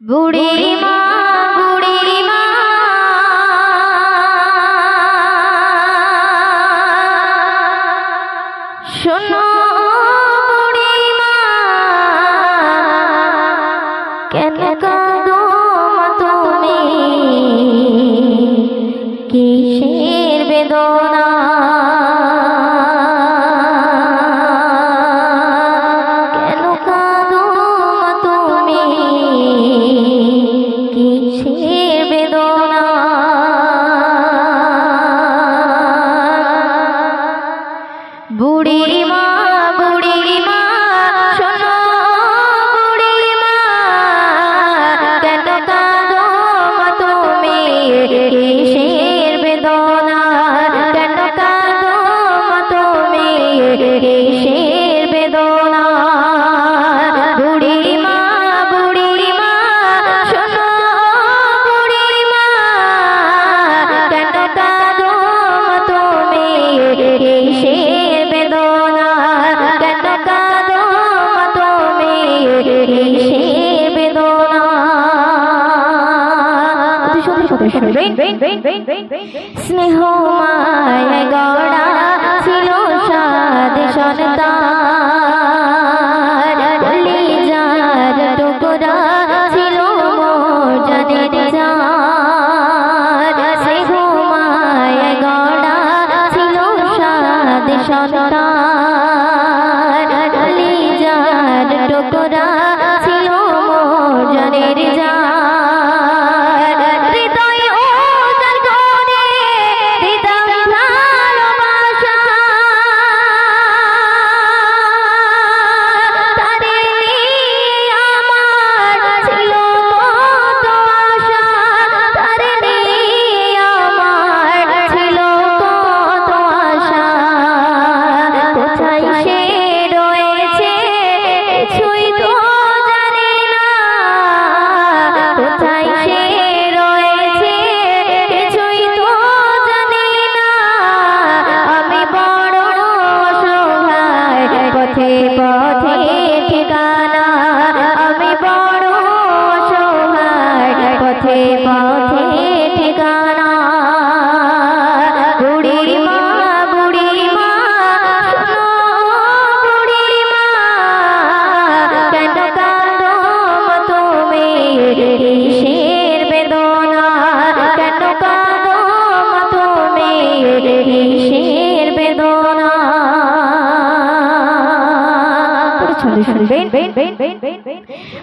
বুড়ি মা বুড়ি মা সদস্যরে স্নেহ মায় গড়া ছিল সাদ সন্তান। বলি যার টুকরা সন্তান। যার টুকরা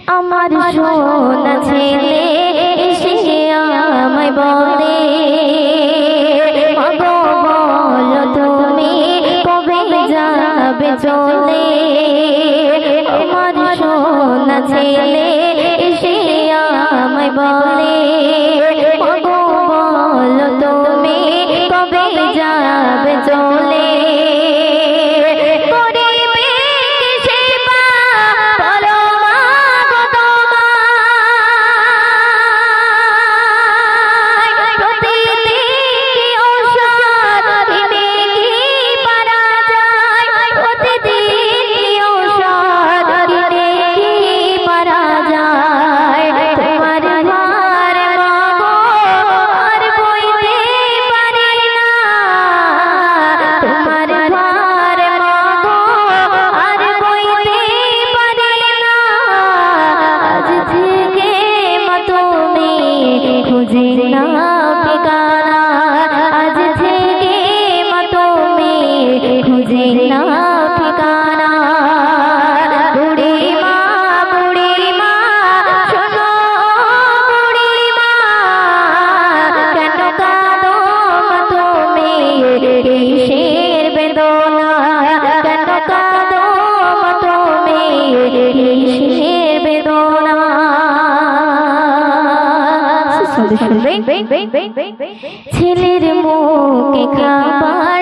আমার সোন ছেলে সে আমায় বলে বলো তুমি কবে যাবে চলে? আমার ছেলে সে আমায় বলে শুনবে। শুনবে ছেলের মুখে খাবার